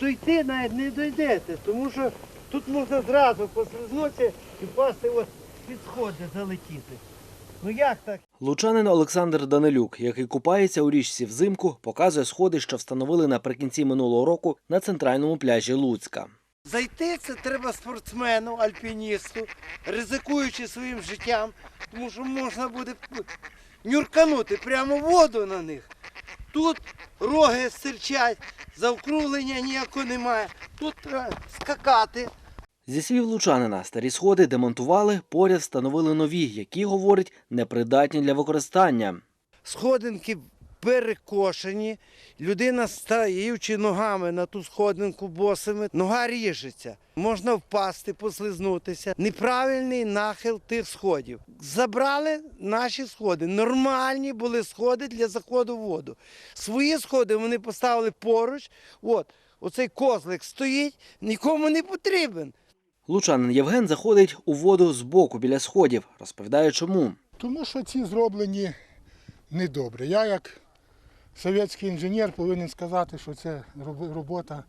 Дойти навіть не дойдете, тому що тут можна зразу послизнутися і впасти от під сходи залетіти. Ну як так? Лучанин Олександр Данилюк, який купається у річці взимку, показує сходи, що встановили наприкінці минулого року на центральному пляжі Луцька. Зайти це треба спортсмену, альпіністу, ризикуючи своїм життям, тому що можна буде нюрканути прямо воду на них. Тут роги стирчать, завкруглення ніякого немає. Тут треба скакати. Зі слів лучанина, старі сходи демонтували, поряд встановили нові, які, говорить, непридатні для використання. Сходинки перекошені, людина стаючи ногами на ту сходинку босими, нога ріжеться. Можна впасти, послизнутися. Неправильний нахил тих сходів. Забрали наші сходи. Нормальні були сходи для заходу в воду. Свої сходи вони поставили поруч. От, оцей козлик стоїть, нікому не потрібен. Лучанин Євген заходить у воду збоку біля сходів, розповідає чому. Тому що ці зроблені недобре. Я як совєтський інженер повинен сказати, що це роб- робота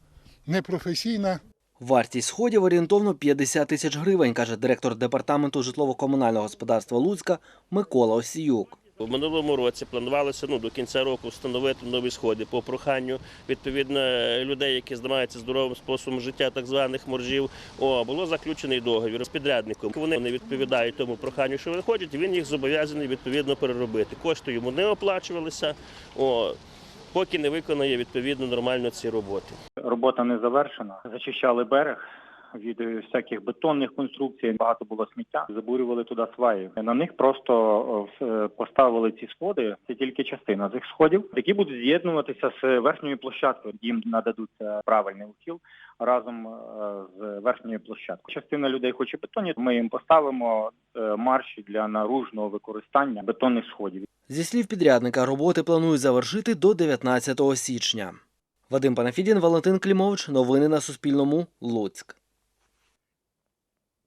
непрофесійна. Вартість сходів орієнтовно 50 тисяч гривень, каже директор департаменту житлово-комунального господарства Луцька Микола Осіюк. В минулому році планувалося ну, до кінця року встановити нові сходи по проханню відповідно людей, які займаються здоровим способом життя, так званих моржів. О, було заключений договір з підрядником. Вони не відповідають тому проханню, що вони хочуть. Він їх зобов'язаний відповідно переробити. Кошти йому не оплачувалися. О, поки не виконає відповідно нормально ці роботи. Робота не завершена. Зачищали берег від е, всяких бетонних конструкцій. Багато було сміття. Забурювали туди сваї. На них просто е, поставили ці сходи. Це тільки частина цих сходів, які будуть з'єднуватися з верхньою площадкою. Їм нададуться правильний ухил разом е, з верхньою площадкою. Частина людей хоче бетоні. Ми їм поставимо марші для наружного використання бетонних сходів. Зі слів підрядника, роботи планують завершити до 19 січня. Вадим Панафідін, Валентин Клімович. Новини на Суспільному. Луцьк.